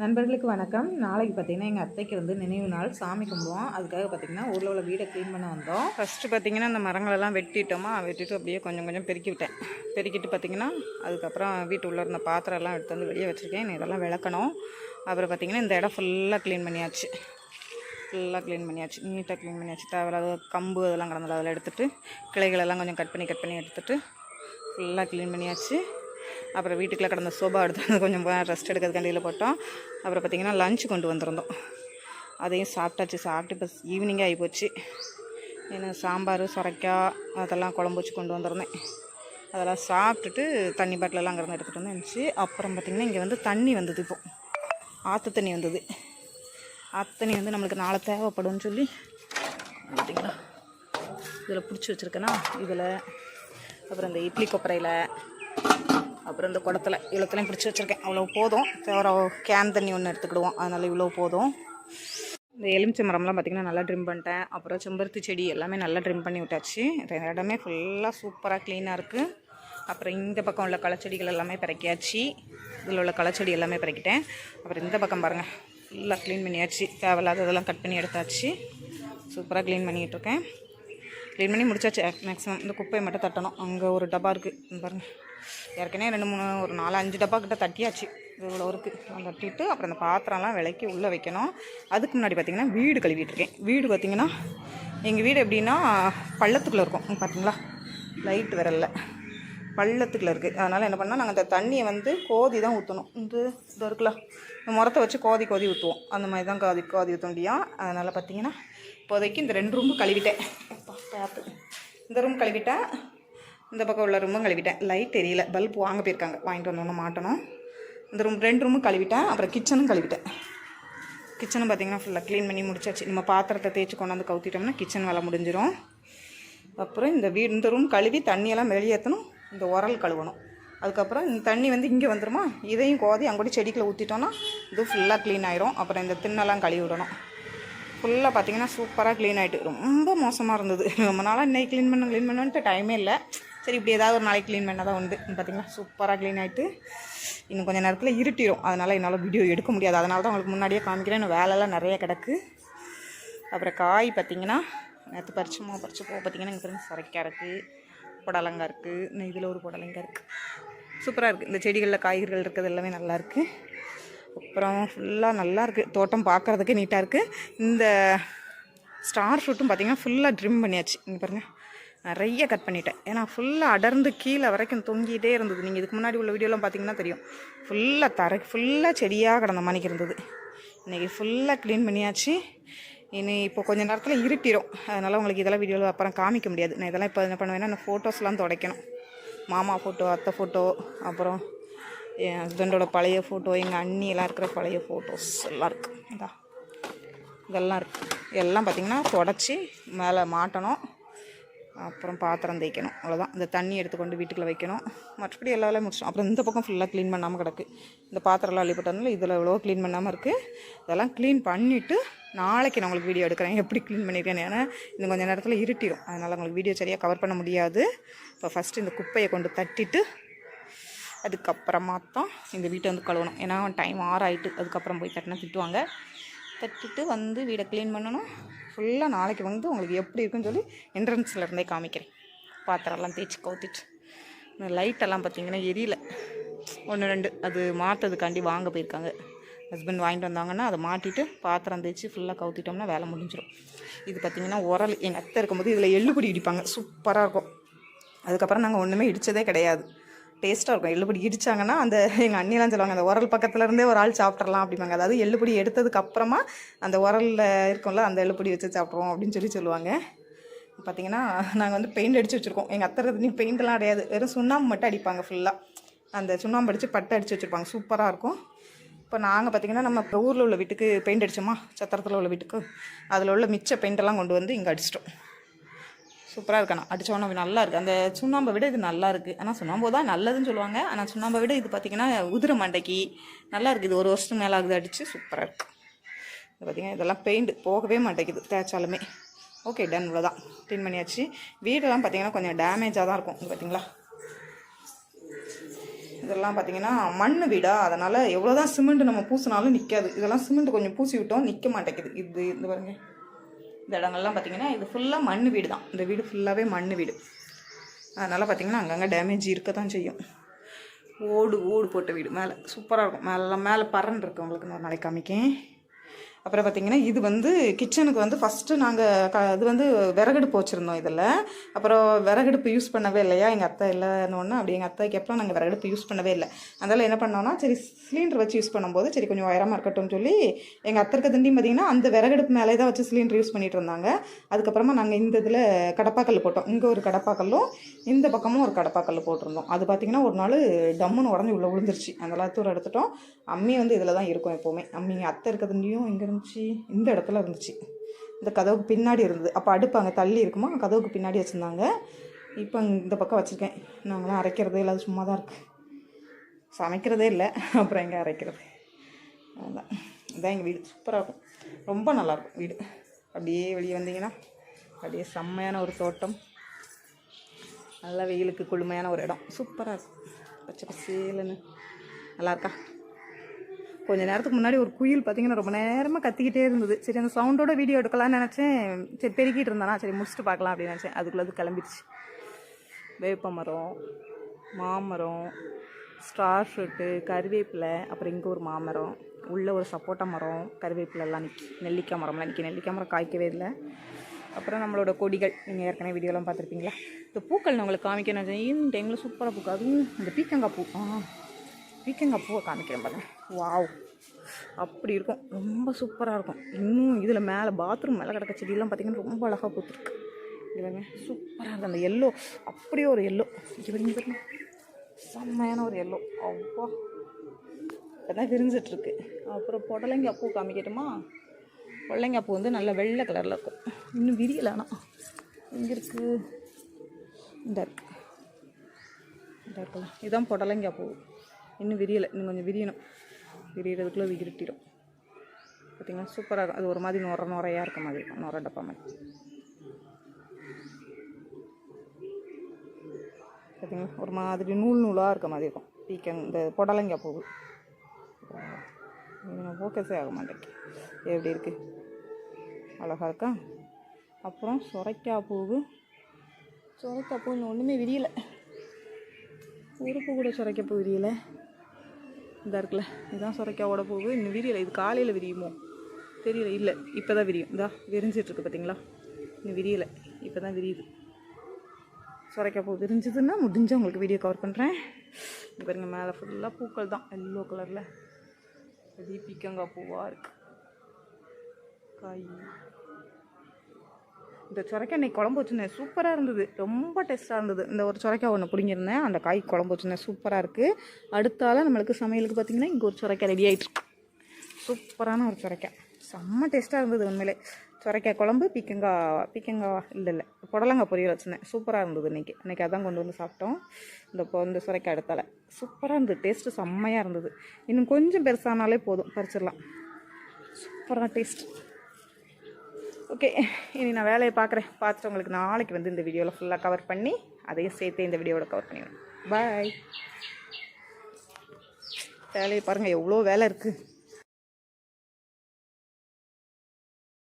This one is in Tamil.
நண்பர்களுக்கு வணக்கம். நாளைக்கு பார்த்தீங்கன்னா எங்கள் அத்தைக்கு வந்து நினைவு நாள். சாமி கும்பிடுவோம். அதுக்காக பார்த்தீங்கன்னா ஊரில் உள்ள வீடை க்ளீன் பண்ண வந்தோம். ஃபஸ்ட்டு பார்த்திங்கன்னா அந்த மரங்களெல்லாம் வெட்டிட்டோமா? வெட்டிட்டு அப்படியே கொஞ்சம் கொஞ்சம் பெருக்கி விட்டேன். பெருக்கிட்டு பார்த்தீங்கன்னா அதுக்கப்புறம் வீட்டு உள்ளே இருந்த பாத்திரம் எல்லாம் எடுத்து வந்து வெளியே வச்சுருக்கேன். இதெல்லாம் விளக்கணும். அப்புறம் பார்த்தீங்கன்னா இந்த இடம் ஃபுல்லாக க்ளீன் பண்ணியாச்சு. ஃபுல்லாக க்ளீன் பண்ணியாச்சு. நீட்டாக க்ளீன் பண்ணியாச்சு. தேவையில்லாத கம்பு அதெல்லாம் கிடந்தது. அதில் எடுத்துகிட்டு கிளைகளெல்லாம் கொஞ்சம் கட் பண்ணி கட் பண்ணி எடுத்துகிட்டு ஃபுல்லாக க்ளீன் பண்ணியாச்சு. அப்புறம் வீட்டுக்குள்ளே கிடந்த சோபா எடுத்து வந்து கொஞ்சம் ரெஸ்ட் எடுக்கிறதுக்காண்டியில் போட்டோம். அப்புறம் பார்த்திங்கன்னா லஞ்ச் கொண்டு வந்திருந்தோம். அதையும் சாப்பிட்டாச்சு. சாப்பிட்டு இப்போ ஈவினிங்காக ஆகிப்போச்சு ஏன்னா சாம்பார் சுரைக்காய் அதெல்லாம் குழம்பு வச்சு கொண்டு வந்திருந்தேன். அதெல்லாம் சாப்பிட்டுட்டு தண்ணி பாட்டிலெல்லாம் அங்கேருந்து எடுத்துகிட்டு வந்து இருந்துச்சு அப்புறம் பார்த்திங்கன்னா இங்கே வந்து தண்ணி வந்தது இப்போ. ஆற்று தண்ணி வந்தது. ஆற்று தண்ணி வந்து நம்மளுக்கு நாளை தேவைப்படும்னு சொல்லி பார்த்தீங்களா? இதில் பிடிச்சி வச்சுருக்கேன்னா இதில். அப்புறம் இந்த இட்லி கொப்பரையில் அப்புறம் இந்த குடத்துல இவ்வளோத்துலையும் பிடிச்சி வச்சுருக்கேன். அவ்வளோ போதும். தேவை கேன் தண்ணி ஒன்று எடுத்துக்கிடுவோம். அதனால் இவ்வளோ போதும். இந்த எலுமிச்சை மரம்லாம் பார்த்திங்கன்னா நல்லா ட்ரிம் பண்ணிட்டேன். அப்புறம் செம்பருத்தி செடி எல்லாமே நல்லா ட்ரிம் பண்ணி விட்டாச்சு. இடமே ஃபுல்லாக சூப்பராக க்ளீனாக இருக்குது அப்புறம் இந்த பக்கம் உள்ள களைச்செடிகள் எல்லாமே பிறக்கியாச்சு இதில் உள்ள களைச்செடி எல்லாமே பிறக்கிட்டேன் அப்புறம் இந்த பக்கம் பாருங்கள் ஃபுல்லாக க்ளீன் பண்ணியாச்சு. தேவையில்லாததெல்லாம் கட் பண்ணி எடுத்தாச்சு. சூப்பராக க்ளீன் பண்ணிகிட்ருக்கேன் க்ளீன் பண்ணி முடிச்சாச்சு. மேக்ஸிமம் இந்த குப்பையை மட்டும் தட்டணும். அங்கே ஒரு டப்பா இருக்குது பாருங்கள் ஏற்கனவே ரெண்டு மூணு ஒரு நாலு அஞ்சு டப்பா கிட்ட தட்டியாச்சு. இவ்வளோ இருக்குது அதை தட்டிட்டு அப்புறம் இந்த பாத்திரம்லாம் விலைக்கு உள்ளே வைக்கணும். அதுக்கு முன்னாடி பார்த்திங்கன்னா வீடு கழுவிட்டுருக்கேன் வீடு பார்த்திங்கன்னா எங்கள் வீடு எப்படின்னா பள்ளத்துக்குள்ளே இருக்கும். பார்த்தீங்களா லைட் வரல பள்ளத்துக்குள்ளே இருக்குது அதனால் என்ன பண்ணால் நாங்கள் அந்த தண்ணியை வந்து கோதி தான் ஊற்றணும் இந்த இதோ இருக்குல்ல. இந்த முரத்தை வச்சு கோதி கோதி ஊற்றுவோம் அந்த மாதிரி தான் கோதி கோதி ஊற்ற முடியும் அதனால் பார்த்திங்கன்னா இப்போதைக்கு இந்த ரெண்டு ரூம்பு கழுவிட்டேன். பார்த்து இந்த ரூம் கழுவிட்டேன் இந்த பக்கம் உள்ள ரூமும் கழுவிட்டேன். லைட் தெரியல பல்ப் வாங்க போயிருக்காங்க. வாங்கிட்டு வந்தோன்னு மாட்டணும். இந்த ரூம் ரெண்டு ரூமும் கழுவிட்டேன். அப்புறம் கிச்சனும் கழுவிட்டேன். கிச்சனும் பார்த்தீங்கன்னா ஃபுல்லாக க்ளீன் பண்ணி முடிச்சாச்சு. நம்ம பாத்திரத்தை தேய்ச்சி கொண்டாந்து கவுத்திட்டோம்னா கிச்சன் வேலை முடிஞ்சிடும் அப்புறம் இந்த வீடு இந்த ரூம் கழுவி தண்ணியெல்லாம் வெளியேற்றணும் இந்த உரல் கழுவணும். அதுக்கப்புறம் இந்த தண்ணி வந்து இங்கே வந்துடுமா இதையும் கோதி அங்கோடி செடிக்குள்ளே ஊற்றிட்டோன்னா இது ஃபுல்லாக க்ளீன் ஆயிரும். அப்புறம் இந்த திண்ணெல்லாம் கழுவி விடணும். ஃபுல்லாக பார்த்தீங்கன்னா சூப்பராக க்ளீன் ஆகிட்டு ரொம்ப மோசமாக இருந்தது. ரொம்ப நாளாக இன்னைக்கு க்ளீன் பண்ண க்ளீன் பண்ணுன்ட்டு டைமே இல்லை. சரி இப்படி ஏதாவது ஒரு நாளைக்கு க்ளீன் பண்ணால் தான் உண்டு. பார்த்தீங்களா சூப்பராக க்ளீன் ஆகிட்டு இன்னும் கொஞ்சம் நேரத்தில் இருட்டிடும் அதனால் என்னால் வீடியோ எடுக்க முடியாது. அதனால தான் உங்களுக்கு முன்னாடியே காமிக்கிறேன். இன்னும் வேலைலாம் நிறைய கிடக்கு. அப்புறம் காய் பார்த்தீங்கன்னா நேற்று பறிச்சோமா பறிச்சு போக பார்த்தீங்கன்னா இங்கே பாருங்க சுரைக்காய் இருக்குது புடலங்காய் இருக்குது இதில் ஒரு புடலங்காய் இருக்குது சூப்பராக இருக்குது இந்த செடிகளில் காய்கறிகள் இருக்கிறது எல்லாமே நல்லாயிருக்கு அப்புறம் ஃபுல்லாக நல்லா இருக்குது தோட்டம் பார்க்குறதுக்கு நீட்டாக இருக்குது இந்த ஸ்டார் ஃப்ரூட்டும் பார்த்தீங்கன்னா ஃபுல்லாக ட்ரிம் பண்ணியாச்சு. இங்கே பாருங்கள் நிறைய கட் பண்ணிட்டேன். ஏன்னா ஃபுல்லாக அடர்ந்து கீழே வரைக்கும் தொங்கிட்டே இருந்தது. நீங்கள் இதுக்கு முன்னாடி உள்ள வீடியோலாம் பார்த்தீங்கன்னா தெரியும். ஃபுல்லாக தரை ஃபுல்லாக செடியாக கிடந்த மணிக்கு இருந்தது. இன்றைக்கி ஃபுல்லாக க்ளீன் பண்ணியாச்சு. இனி இப்போ கொஞ்ச நேரத்தில் இருட்டிடும் அதனால் உங்களுக்கு இதெல்லாம் வீடியோவில் அப்புறம் காமிக்க முடியாது. நான் இதெல்லாம் இப்போ என்ன பண்ணுவேன்னா நான் ஃபோட்டோஸ்லாம் துடைக்கணும். மாமா ஃபோட்டோ அத்தை ஃபோட்டோ அப்புறம் என் ஹஸ்பண்டோட பழைய ஃபோட்டோ எங்கள் அண்ணி எல்லாம் இருக்கிற பழைய ஃபோட்டோஸ் எல்லாம் இருக்குது இதா. இதெல்லாம் இருக்குது எல்லாம் பார்த்திங்கன்னா தொடச்சி மேலே மாட்டணும். அப்புறம் பாத்திரம் தேய்க்கணும். அவ்வளோதான் இந்த தண்ணி எடுத்துக்கொண்டு வீட்டுக்குள்ளே வைக்கணும். மற்றபடி எல்லா வேலையும் முடிச்சிடும் அப்புறம் இந்த பக்கம் ஃபுல்லாக க்ளீன் பண்ணாமல் கிடக்கு. இந்த பாத்திரம்லாம் அள்ளிப்பட்டதுனால இதில் எவ்வளோ க்ளீன் பண்ணாமல் இருக்குது இதெல்லாம் க்ளீன் பண்ணிவிட்டு நாளைக்கு நான் உங்களுக்கு வீடியோ எடுக்கிறேன். எப்படி க்ளீன் பண்ணியிருக்கேன் ஏன்னா இன்னும் கொஞ்சம் நேரத்தில் இருட்டிடும் அதனால் உங்களுக்கு வீடியோ சரியாக கவர் பண்ண முடியாது. இப்போ ஃபஸ்ட்டு இந்த குப்பையை கொண்டு தட்டிட்டு அதுக்கப்புறமா தான் இந்த வீட்டை வந்து கழுவணும். ஏன்னா டைம் ஆறாயிட்டு அதுக்கப்புறம் போய் தட்டினா திட்டுவாங்க. தட்டிட்டு வந்து வீடை க்ளீன் பண்ணணும். ஃபுல்லாக நாளைக்கு வந்து உங்களுக்கு எப்படி இருக்குன்னு சொல்லி என்ட்ரன்ஸில் இருந்தே காமிக்கிறேன். பாத்திரம்லாம் தேய்ச்சி கவுத்திட்டு. இந்த லைட்டெல்லாம் பார்த்தீங்கன்னா எரியல. ஒன்று ரெண்டு. அது மாற்றதுக்காண்டி வாங்க போயிருக்காங்க. ஹஸ்பண்ட் வாங்கிட்டு வந்தாங்கன்னா அதை மாட்டிட்டு பாத்திரம் தேய்ச்சி ஃபுல்லாக கவுத்திட்டோம்னா வேலை முடிஞ்சிடும் இது பார்த்தீங்கன்னா உரல். எங்கள் அத்தை இருக்கும்போது இதில் எள்ளுப்பொடி இடிப்பாங்க. சூப்பராக இருக்கும். அதுக்கப்புறம் நாங்கள் ஒன்றுமே இடித்ததே கிடையாது. டேஸ்ட்டாக இருக்கும். எள்ளுபடி இடித்தாங்கன்னா அந்த எங்கள் அண்ணிலாம் சொல்லுவாங்க அந்த உரல் பக்கத்துல இருந்தே ஒரு ஆள் சாப்பிட்றலாம் அப்படிம்பாங்க. அதாவது எள்ளுபடி எடுத்ததுக்கு அப்புறமா அந்த உரலில் இருக்கும்ல அந்த எள்ளுபடி வச்சு சாப்பிட்ருவோம் அப்படின்னு சொல்லி சொல்லுவாங்க. பார்த்தீங்கன்னா நாங்கள் வந்து பெயிண்ட் அடித்து வச்சுருக்கோம். எங்கள் அத்தை நீ பெயிண்ட்லாம் அடையாது வெறும் சுண்ணாம்பு மட்டும் அடிப்பாங்க ஃபுல்லாக அந்த சுண்ணாம்பு அடித்து பட்டை அடித்து வச்சுருப்பாங்க. சூப்பராக இருக்கும். இப்போ நாங்கள் பார்த்தீங்கன்னா நம்ம இப்போ ஊரில் உள்ள வீட்டுக்கு பெயிண்ட் அடித்தோமா சத்திரத்தில் உள்ள வீட்டுக்கு. அதில் உள்ள மிச்ச பெயிண்டெல்லாம் கொண்டு வந்து இங்கே அடிச்சிட்டோம். சூப்பராக இருக்கணும் அடித்தோன்னே நல்லா இருக்குது அந்த சுண்ணாம்பை விட இது நல்லா இருக்குது ஆனால் சுண்ணாம்பு தான் நல்லதுன்னு சொல்லுவாங்க. ஆனால் சுண்ணாம்பை விட இது பார்த்திங்கன்னா உதிர மண்டைக்கு நல்லா இருக்குது இது ஒரு வருஷத்துக்கு மேலே ஆகுது அடித்து சூப்பராக இருக்குது இது பார்த்திங்கன்னா இதெல்லாம் பெயிண்ட் போகவே மாட்டேங்குது தேய்ச்சாலுமே. ஓகே டன் இவ்வளோதான் க்ளீன் பண்ணியாச்சு. வீடெல்லாம் பார்த்திங்கன்னா கொஞ்சம் டேமேஜாக தான் இருக்கும். பார்த்தீங்களா இதெல்லாம் பார்த்தீங்கன்னா மண் வீடா. அதனால் எவ்வளோ தான் சிமெண்ட் நம்ம பூசினாலும் நிற்காது இதெல்லாம் சிமெண்ட் கொஞ்சம் பூசி விட்டோம் நிற்க மாட்டேங்குது. இது இந்த பாருங்கள் இந்த இடங்கள்லாம் பார்த்தீங்கன்னா இது ஃபுல்லாக மண் வீடு தான். இந்த வீடு ஃபுல்லாகவே மண் வீடு. அதனால் பார்த்தீங்கன்னா அங்கங்கே டேமேஜ் இருக்க தான் செய்யும். ஓடு ஓடு போட்ட வீடு மேலே. சூப்பராக இருக்கும். மேலே மேலே பறன் இருக்கு. உங்களுக்கு நான் ஒரு நாளைக்கு காமிக்கேன். அப்புறம் பார்த்தீங்கன்னா இது வந்து கிச்சனுக்கு வந்து ஃபஸ்ட்டு நாங்கள் க இது வந்து விறகடுப்பு வச்சுருந்தோம் இதில். அப்புறம் விறகடுப்பு யூஸ் பண்ணவே இல்லையா? எங்கள் அத்தை இல்லைன்னு அப்படி எங்கள் அத்தைக்கு எப்போ நாங்கள் விறகடுப்பு யூஸ் பண்ணவே இல்லை. அதனால் என்ன பண்ணோம்னா சரி சிலிண்டர் வச்சு யூஸ் பண்ணும்போது சரி கொஞ்சம் உயரமாக இருக்கட்டும்னு சொல்லி எங்கள் அத்தை இருக்க திண்டி பார்த்தீங்கன்னா அந்த விறகடுப்பு மேலே தான் வச்சு சிலிண்டர் யூஸ் பண்ணிட்டு இருந்தாங்க. அதுக்கப்புறமா நாங்கள் இந்த இதில் கடப்பாக்கல் போட்டோம். இங்கே ஒரு கடப்பாக்கல்லும் இந்த பக்கமும் ஒரு கடப்பாக்கல் போட்டிருந்தோம். அது பார்த்தீங்கன்னா ஒரு நாள் டம்முன்னு உடஞ்சி உள்ளே விழுந்துருச்சு. அதெல்லாம் தூரம் எடுத்துட்டோம். அம்மி வந்து இதில் தான் இருக்கும் எப்போவுமே. அம்மி அத்தை இருக்கிறதுலையும் எங்கே இருந்துச்சு. இந்த இடத்துல இருந்துச்சு. இந்த கதவுக்கு பின்னாடி இருந்தது. அப்போ அடுப்பு அங்கே தள்ளி இருக்குமா? கதவுக்கு பின்னாடி வச்சுருந்தாங்க. இப்போ இந்த பக்கம் வச்சுருக்கேன். நாங்களாம் அரைக்கிறதே இல்லை அது சும்மா தான் இருக்குது சமைக்கிறதே இல்லை. அப்புறம் எங்கே அரைக்கிறது? அதான். இதான் எங்கள் வீடு. சூப்பராக இருக்கும். ரொம்ப நல்லாயிருக்கும் வீடு. அப்படியே வெளியே வந்தீங்கன்னா அப்படியே செம்மையான ஒரு தோட்டம். நல்ல வெயிலுக்கு குளுமையான ஒரு இடம். சூப்பராக இருக்கும். பச்சை பசேலுன்னு நல்லா இருக்கா? கொஞ்ச நேரத்துக்கு முன்னாடி ஒரு குயில் பார்த்தீங்கன்னா ரொம்ப நேரமாக கத்திக்கிட்டே இருந்தது. சரி அந்த சவுண்டோட வீடியோ எடுக்கலாம்னு நினச்சேன். சரி பெருக்கிட்டு இருந்தானா சரி முடிச்சுட்டு பார்க்கலாம் அப்படின்னு நினச்சேன். அதுக்குள்ளே அது கிளம்பிடுச்சு. வேப்ப மரம் மாமரம் ஸ்டார் ஃப்ரூட்டு கருவேப்பிலை அப்புறம் இங்கே ஒரு மாமரம் உள்ளே ஒரு சப்போட்டா மரம் கருவேப்பிலெல்லாம் நிற்கி நெல்லிக்காய் மரம்லாம் நிற்கி நெல்லிக்காய் மரம் காய்க்கவே இல்லை. அப்புறம் நம்மளோட கொடிகள் நீங்கள் ஏற்கனவே வீடியோலாம் பார்த்துருப்பீங்களா? இந்த பூக்கள் நான் உங்களுக்கு காமிக்கணும் ஈவினிங் டைமில் சூப்பராக பூக்கும் அதுவும் இந்த பீக்கங்காய் பூ. ஆ பீக்கங்காய் பூவை காமிக்கிறேன் பாருங்க. வாவ் அப்படி இருக்கும். ரொம்ப சூப்பராக இருக்கும். இன்னும் இதில் மேலே பாத்ரூம் மேலே கிடக்க செடியெல்லாம் பார்த்தீங்கன்னா ரொம்ப அழகாக பூத்துருக்கு. இல்லைங்க சூப்பராக இருக்குது அந்த எல்லோ அப்படியே ஒரு எல்லோ இவங்க பாருங்க செம்மையான ஒரு எல்லோ அவ்வா. இப்போதான் விரிஞ்சிட்ருக்கு அப்புறம் புடலங்காய் பூ காமிக்கட்டுமா? புடலங்காய் பூ வந்து நல்லா வெள்ளை கலரில் இருக்கும். இன்னும் விரியலை ஆனால் எங்கே இருக்குது இந்த இந்த இருக்கலாம் இதுதான் புடலங்காய் பூ. இன்னும் விரியலை. இன்னும் கொஞ்சம் விரியணும். விரியறதுக்குள்ளே விரிட்டிடும். பார்த்திங்கன்னா சூப்பராக இருக்கும். அது ஒரு மாதிரி நுர நுறையாக இருக்க மாதிரி இருக்கும். நுர டப்பா மாதிரி. பார்த்தீங்களா ஒரு மாதிரி நூல் நூலாக இருக்க மாதிரி இருக்கும். பீக்கங் இந்த புடலங்காய் பூ. ஃபோக்கஸே ஆக மாட்டேங்குது. எப்படி இருக்குது அழகாக இருக்கா? அப்புறம் சுரைக்காய் பூவு. சுரைக்காய் பூ இன்னும் ஒன்றுமே விரியலை. உறுப்பு கூட சுரைக்காய் பூ விரியலை. இதாக இருக்குல்ல. இதுதான் சுரைக்காவோட பூவு. இன்னும் விரியலை. இது காலையில் விரியுமோ? தெரியல. இல்லை. இப்போ தான் விரியும். இதா விரிஞ்சிட்ருக்கு பார்த்தீங்களா இன்னும் விரியலை. இப்போ தான் விரியுது. சுரைக்காய் பூ விரிஞ்சதுன்னா முடிஞ்சு உங்களுக்கு வீடியோ கவர் பண்ணுறேன் பாருங்கள் மேலே ஃபுல்லாக பூக்கள் தான் எல்லோ கலரில் அது பீக்கங்காய் பூவாக இருக்குது காய் இந்த சுரைக்காய் இன்னைக்கு குழம்பு வச்சுருந்தேன். சூப்பராக இருந்தது. ரொம்ப டேஸ்ட்டாக இருந்தது. இந்த ஒரு சுரைக்காய் ஒன்று பிடிங்கிருந்தேன். அந்த காய் குழம்பு வச்சுருந்தேன். சூப்பராக இருக்குது அடுத்தால நம்மளுக்கு சமையலுக்கு பார்த்தீங்கன்னா இங்கே ஒரு சுரைக்காய் ரெடி ஆகிட்டு சூப்பரான ஒரு சுரைக்காய். செம்ம டேஸ்ட்டாக இருந்தது உண்மையிலே. சுரைக்காய் குழம்பு பீக்கங்காய் பீக்கங்காய் இல்லை இல்லை. புடலங்காய் பொரியல் வச்சுருந்தேன். சூப்பராக இருந்தது இன்றைக்கி இன்றைக்கி அதான் கொண்டு வந்து சாப்பிட்டோம். இந்த இப்போ இந்த சுரைக்காய் எடுத்தால சூப்பராக இருந்தது. டேஸ்ட்டு செம்மையாக இருந்தது. இன்னும் கொஞ்சம் பெருசானாலே போதும். பறிச்சிடலாம். சூப்பராக டேஸ்ட் ஓகே இனி நான் வேலையை பார்க்குறேன். பார்த்துட்டு உங்களுக்கு நாளைக்கு வந்து இந்த வீடியோவில் ஃபுல்லாக கவர் பண்ணி அதையும் சேர்த்து இந்த வீடியோவில் கவர் பண்ணிடுவேன். பாய் வேலையை பாருங்கள் எவ்வளோ வேலை இருக்குது